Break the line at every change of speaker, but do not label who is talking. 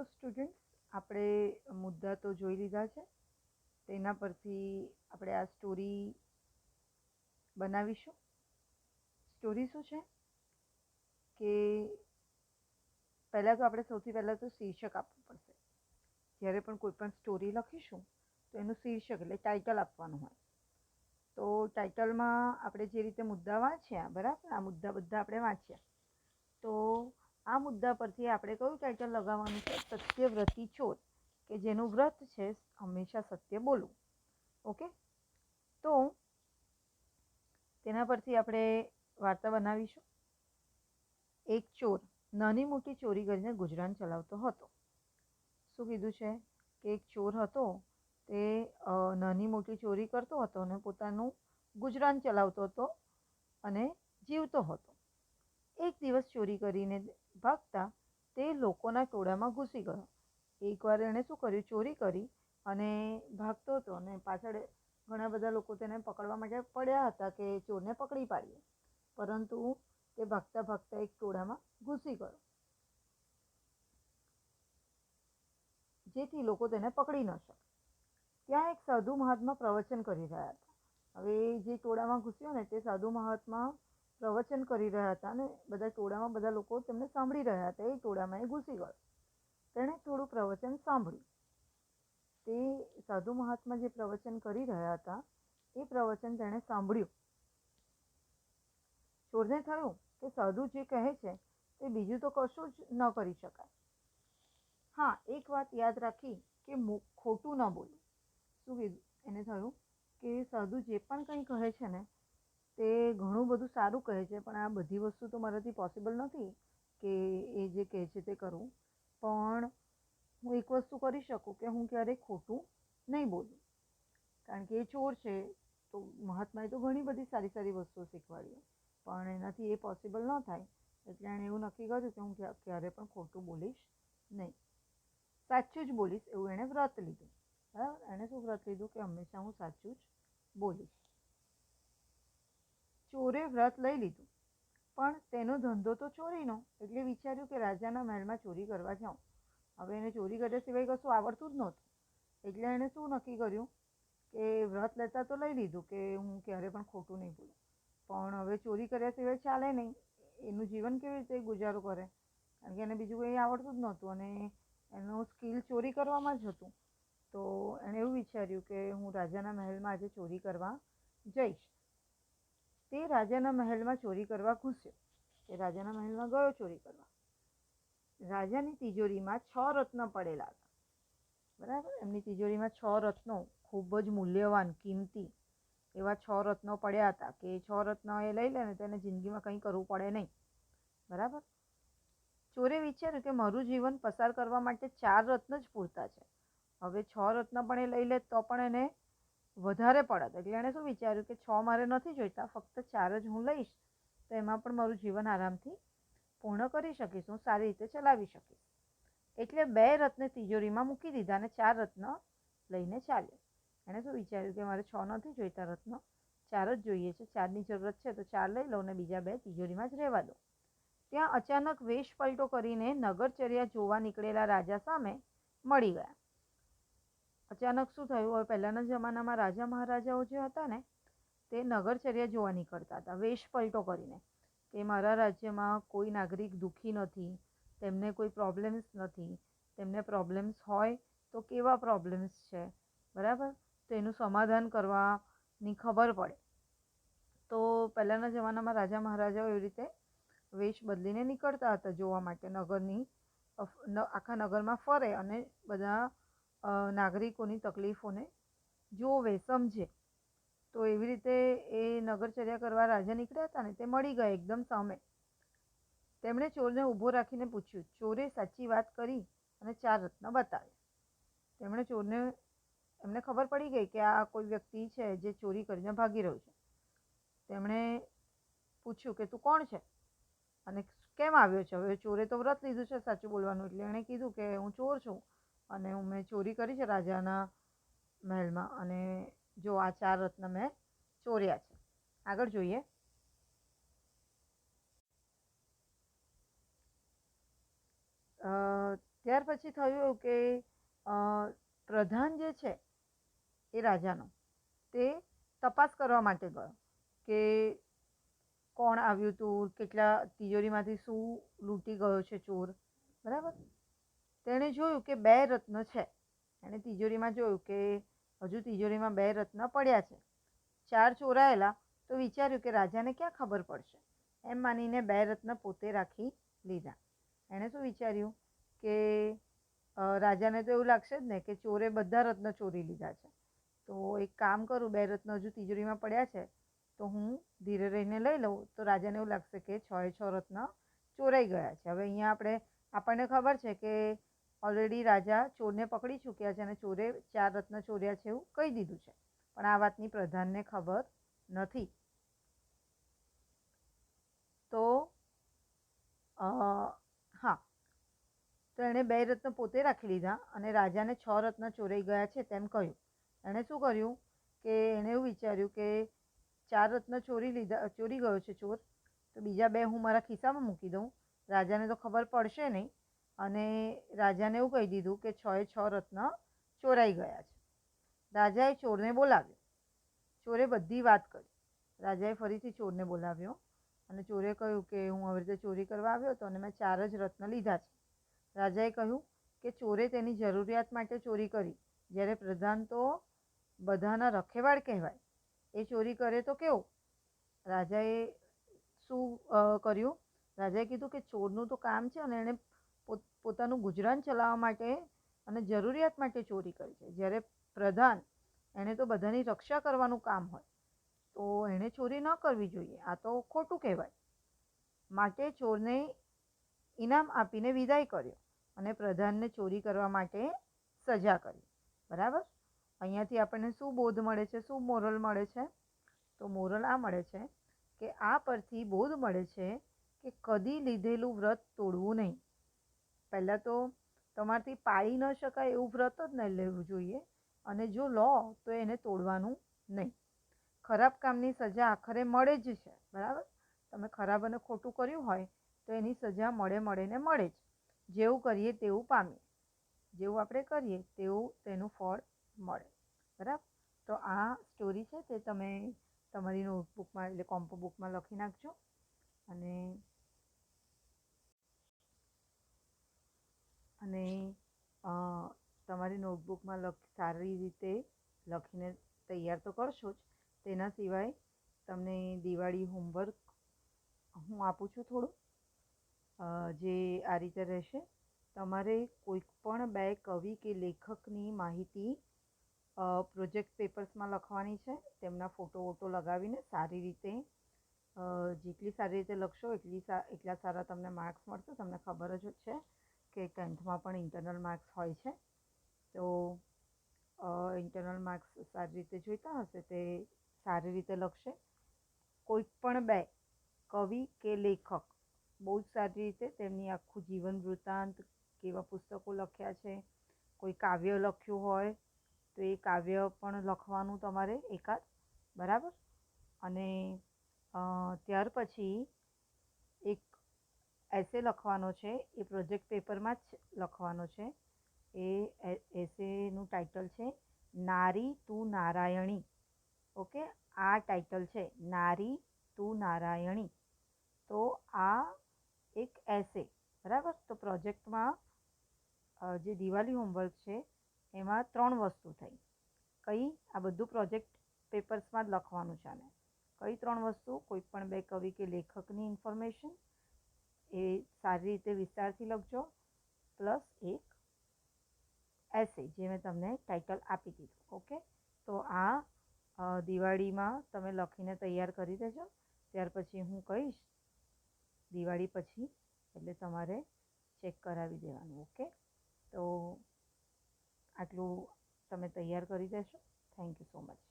તો સ્ટુડન્ટ્સ આપણે મુદ્દા તો જોઈ લીધા છે. તેના પરથી આપણે આ સ્ટોરી બનાવીશું. સ્ટોરી શું છે? કે પહેલાં તો આપણે સૌથી પહેલાં તો શીર્ષક આપવું પડશે. જ્યારે પણ કોઈ પણ સ્ટોરી લખીશું, તો એનું શીર્ષક એટલે ટાઇટલ આપવાનું હોય. તો ટાઇટલમાં આપણે જે રીતે મુદ્દા વાંચ્યા, બરાબર? આ મુદ્દા બધા આપણે વાંચ્યા. તો આ મુદ્દા પરથી આપણે કયું ટાઇટલ લગાવવાનું છે? સત્યવ્રતી ચોર કે જેનું વ્રત છે હંમેશા સત્ય બોલવું. ઓકે? તો તેના પરથી આપણે વાર્તા બનાવીશું. એક ચોર, નાની મોટી ચોરી કરીને ગુજરાન ચલાવતો હતો. શું કીધું છે? કે એક ચોર હતો, તે નાની મોટી ચોરી કરતો હતો અને પોતાનું ગુજરાન ચલાવતો હતો અને જીવતો હતો. એક દિવસ ચોરી કરીને ભાગતા તે લોકોના ટોળામાં ઘૂસી ગયો. એકવાર એણે શું કર્યું? ચોરી કરી અને ભાગતો હતો અને પાછળ ઘણા બધા લોકો તેને પકડવા માટે પડ્યા હતા કે ચોરને પકડી પાડીએ. પરંતુ તે ભાગતા ભાગતા એક ટોળામાં ઘૂસી ગયો. જેથી લોકો તેને પકડી ન શકે. ત્યાં એક સાધુ મહાત્મા પ્રવચન કરી રહ્યા હતા. હવે જે ટોળામાં ઘૂસ્યો ને તે સાધુ મહાત્મા પ્રવચન કરી રહ્યા હતા અને બધા ટોળામાં બધા લોકો તેમને સાંભળી રહ્યા હતા. એ ટોળામાં એ ઘૂસી ગયો તેણે થોડું પ્રવચન સાંભળ્યું. તે સાધુ મહાત્મા જે પ્રવચન કરી રહ્યા હતા, એ પ્રવચન તેણે સાંભળ્યું. ચોરને થયું કે સાધુ જે કહે છે, તે બીજું તો કશું જ ન કરી શકાય. હા, એક વાત યાદ રાખી કે ખોટું ન બોલ્યું શું કીધું? એને થયું કે સાધુ જે પણ કંઈ કહે છે ને તે ઘણું બધું સારું કહે છે, પણ આ બધી વસ્તુ તો મારાથી પોસિબલ નથી કે એ જે કહે છે તે કરું. પણ હું એક વસ્તુ કરી શકું કે હું ક્યારેય ખોટું નહીં બોલું. કારણ કે એ ચોર છે, તો મહાત્માએ તો ઘણી બધી સારી સારી વસ્તુઓ શીખવાડી પણ એનાથી એ પોસિબલ ન થાય. એટલે એણે એવું નક્કી કર્યું કે હું ક્યારે પણ ખોટું બોલીશ નહીં. સાચું જ બોલીશ એવું એણે વ્રત લીધું. બરાબર? એણે શું વ્રત લીધું? કે હંમેશા હું સાચું જ બોલીશ. ચોરે વ્રત લઈ લીધું. પણ તેનો ધંધો તો ચોરીનો એટલે વિચાર્યું કે રાજાના મહેલમાં ચોરી કરવા જાઉં. હવે એને ચોરી કર્યા સિવાય કશું આવડતું જ નહોતું. એટલે એણે શું નક્કી કર્યું? કે વ્રત લેતા તો લઈ લીધું કે હું ક્યારે પણ ખોટું નહીં બોલું. પણ હવે ચોરી કર્યા સિવાય ચાલે નહીં. એનું જીવન કેવી રીતે ગુજારો કરે? કારણ કે એને બીજું કંઈ આવડતું જ નહોતું અને એનું સ્કિલ ચોરી કરવામાં જ હતું. તો એણે એવું વિચાર્યું કે હું રાજાના મહેલમાં આજે ચોરી કરવા જઈશ. તે રાજાના મહેલમાં ચોરી કરવા ઘૂસ્યો. તે રાજાના મહેલમાં ગયો ચોરી કરવા. રાજાની તિજોરીમાં છ રત્ન પડેલા હતા. બરાબર? એમની તિજોરીમાં છ રત્નો, ખૂબ જ મૂલ્યવાન, કિંમતી એવા છ રત્નો પડ્યા હતા કે છ રત્નો એ લઈ લે ને તેને જિંદગીમાં કંઈ કરવું પડે નહીં. બરાબર? ચોરે વિચાર્યું કે મારું જીવન પસાર કરવા માટે ચાર રત્ન જ પૂરતા છે. હવે છ રત્ન પણ એ લઈ લે તો પણ એને વધારે પડત. એટલે એણે શું વિચાર્યું કે છ મારે નથી જોઈતા, ફક્ત ચાર જ હું લઈશ, તો એમાં પણ મારું જીવન આરામથી પૂર્ણ કરી શકીશ, હું સારી રીતે ચલાવી શકીશ. એટલે બે રત્ન તિજોરીમાં મૂકી દીધા અને ચાર રત્ન લઈને ચાલ્યો. એણે શું વિચાર્યું કે મારે છ નથી જોઈતા રત્ન, ચાર જ જોઈએ છે, ચારની જરૂરત છે તો ચાર લઈ લો અને બીજા બે તિજોરીમાં જ રહેવા દો ત્યાં અચાનક વેશ પલટો કરીને નગરચર્યા જોવા નીકળેલા રાજા સામે મળી ગયા. અચાનક શું થયું? હવે પહેલાંના જમાનામાં રાજા મહારાજાઓ જે હતા ને, તે નગરચર્યા જોવા નીકળતા હતા, વેશ પલટો કરીને કે મારા રાજ્યમાં કોઈ નાગરિક દુઃખી નથી, તેમને કોઈ પ્રોબ્લેમ્સ નથી, તેમને પ્રોબ્લેમ્સ હોય તો કેવા પ્રોબ્લેમ્સ છે? બરાબર? તો એનું સમાધાન કરવાની ખબર પડે. તો પહેલાંના જમાનામાં રાજા મહારાજાઓ એવી રીતે વેશ બદલીને નીકળતા હતા જોવા માટે, નગરની આખા નગરમાં ફરે અને બધા નાગરિકોની તકલીફોને જોવે સમજે તો એવી રીતે એ નગરચર્યા કરવા રાજા નીકળ્યા હતા ને તે મળી ગયા એકદમ સામે. તેમણે ચોરને ઊભો રાખીને પૂછ્યું, ચોરે સાચી વાત કરી અને ચાર રત્ન બતાવ્યા. તેમણે ચોરને, એમને ખબર પડી ગઈ કે આ કોઈ વ્યક્તિ છે જે ચોરી કરીને ભાગી રહ્યો છે. તેમણે પૂછ્યું કે, તું કોણ છે? અને કેમ આવ્યો છે? હવે ચોરે તો વ્રત લીધું છે સાચું બોલવાનું, એટલે એણે કીધું કે, હું ચોર છું અને હું મેં ચોરી કરી છે રાજાના મહેલમાં અને જો આ ચાર રત્ન મેં ચોર્યા છે. આગળ જોઈએ. ત્યાર પછી થયું કે પ્રધાન જે છે એ રાજાનો, તે તપાસ કરવા માટે ગયો કે કોણ આવ્યું હતું કેટલા તિજોરીમાંથી શું લૂંટી ગયો છે ચોર, બરાબર? તેણે જોયું કે બે રત્ન છે. એણે તિજોરીમાં જોયું કે હજુ તિજોરીમાં બે રત્ન પડ્યા છે. ચાર ચોરાયેલા તો વિચાર્યું કે રાજાને ક્યાં ખબર પડશે? એમ માનીને બે રત્ન પોતે રાખી લીધા. એણે શું વિચાર્યું? કે રાજાને તો એવું લાગશે જ ને કે ચોરે બધા રત્ન ચોરી લીધા છે. તો એક કામ કરું, બે રત્ન હજુ તિજોરીમાં પડ્યા છે, તો હું ધીરે રહીને લઈ લઉં. તો રાજાને એવું લાગશે કે છ એ છ રત્ન ચોરાઈ ગયા છે. હવે અહીંયા આપણે, આપણને ખબર છે કે ઓલરેડી રાજા ચોરને પકડી ચૂક્યા છે અને ચોરે ચાર રત્ન ચોર્યા છે એવું કહી દીધું છે. પણ આ વાતની પ્રધાનને ખબર નથી. તો હા. તો એણે બે રત્ન પોતે રાખી લીધા અને રાજાને છ રત્ન ચોરાઈ ગયા છે તેમ કહ્યું. એણે શું કર્યું કે એણે એવું વિચાર્યું કે ચાર રત્ન ચોરી લીધા, ચોરી ગયો છે ચોર. તો બીજા બે હું મારા ખિસ્સામાં મૂકી દઉં. રાજાને તો ખબર પડશે નહીં. અને રાજાને એવું કહી દીધું કે છ એ છ રત્ન ચોરાઈ ગયા છે. રાજાએ ચોરને બોલાવ્યો. ચોરે બધી વાત કરી. રાજાએ ફરીથી ચોરને બોલાવ્યો અને ચોરે કહ્યું કે હું આવી રીતે ચોરી કરવા આવ્યો હતો અને મેં ચાર જ રત્ન લીધા છે. રાજાએ કહ્યું કે ચોરે તેની જરૂરિયાત માટે ચોરી કરી. જ્યારે પ્રધાન તો બધાના રખેવાળ કહેવાય. એ ચોરી કરે તો કેવું? રાજાએ શું કર્યું? રાજાએ કીધું કે ચોરનું તો કામ છે અને એણે પોતાનું ગુજરાન ચલાવવા માટે અને જરૂરિયાત માટે ચોરી કરી છે. જ્યારે પ્રધાન એણે તો બધાની રક્ષા કરવાનું કામ હોય, તો એણે ચોરી ન કરવી જોઈએ. આ તો ખોટું કહેવાય. માટે ચોરને ઇનામ આપીને વિદાય કર્યો અને પ્રધાનને ચોરી કરવા માટે સજા કરી. બરાબર? અહીંયાથી આપણને શું બોધ મળે છે? શું મોરલ મળે છે? તો મોરલ આ મળે છે કે આ પરથી બોધ મળે છે કે કદી લીધેલું વ્રત તોડવું નહીં. પહેલાં તો તમારાથી પાળી ન શકાય એવું વ્રત જ નહીં લેવું જોઈએ અને જો લો તો એને તોડવાનું નહીં. ખરાબ કામની સજા આખરે મળે જ છે, બરાબર? તમે ખરાબ અને ખોટું કર્યું હોય તો એની સજા મળે મળે ને મળે જ. જેવું કરીએ તેવું પામીએ. જેવું આપણે કરીએ તેવું તેનું ફળ મળે. બરાબર? તો આ સ્ટોરી છે તે તમે તમારી નોટબુકમાં એટલે કોમ્પો બુકમાં લખી નાખજો. અને અને તમારી નોટબુકમાં લખ, સારી રીતે લખીને તૈયાર તો કરશો જ. તેના સિવાય તમને દિવાળી હોમવર્ક હું આપું છું થોડું. જે આ રીતે રહેશે. તમારે કોઈ પણ બે કવિ કે લેખકની માહિતી પ્રોજેક્ટ પેપર્સમાં લખવાની છે. તેમના ફોટો વોટો લગાવીને સારી રીતે જેટલી સારી રીતે લખશો એટલી સા, એટલા સારા તમને માર્ક્સ મળશે, તમને ખબર જ છે. કે ટેન્થમાં પણ ઇન્ટરનલ માર્ક્સ હોય છે. તો ઇન્ટરનલ માર્ક્સ સારી રીતે જોઈતા હશે તે સારી રીતે લખશે. કોઈક પણ બે, કવિ કે લેખક, બહુ જ સારી રીતે તેમની આખું જીવન વૃત્તાંત કેવા પુસ્તકો લખ્યા છે, કોઈ કાવ્ય લખ્યું હોય, તો એ કાવ્ય પણ લખવાનું તમારે એકાદ, બરાબર? અને ત્યાર પછી એસે લખવાનો છે, એ પ્રોજેક્ટ પેપરમાં જ લખવાનો છે. એ એસેનું ટાઇટલ છે, નારી તું નારાયણી. ઓકે? આ ટાઇટલ છે, નારી તું નારાયણી. તો આ એક એસે બરાબર? તો પ્રોજેક્ટમાં જે દિવાળી હોમવર્ક છે, એમાં ત્રણ વસ્તુ થઈ. કઈ? આ બધું પ્રોજેક્ટ પેપર્સમાં જ લખવાનું છે આને. કઈ ત્રણ વસ્તુ? કોઈ પણ બે કવિ કે લેખકની ઇન્ફોર્મેશન એ સારી રીતે વિસ્તારથી લખજો. પ્લસ એક એસે જે મેં તમને ટાઇટલ આપી દીધું, ઓકે? તો આ દિવાળીમાં તમે લખીને તૈયાર કરી દેજો. ત્યાર પછી હું કહીશ, દિવાળી પછી એટલે તમારે ચેક કરાવી દેવાનું, ઓકે? તો આટલું તમે તૈયાર કરી દેશો. Thank you so much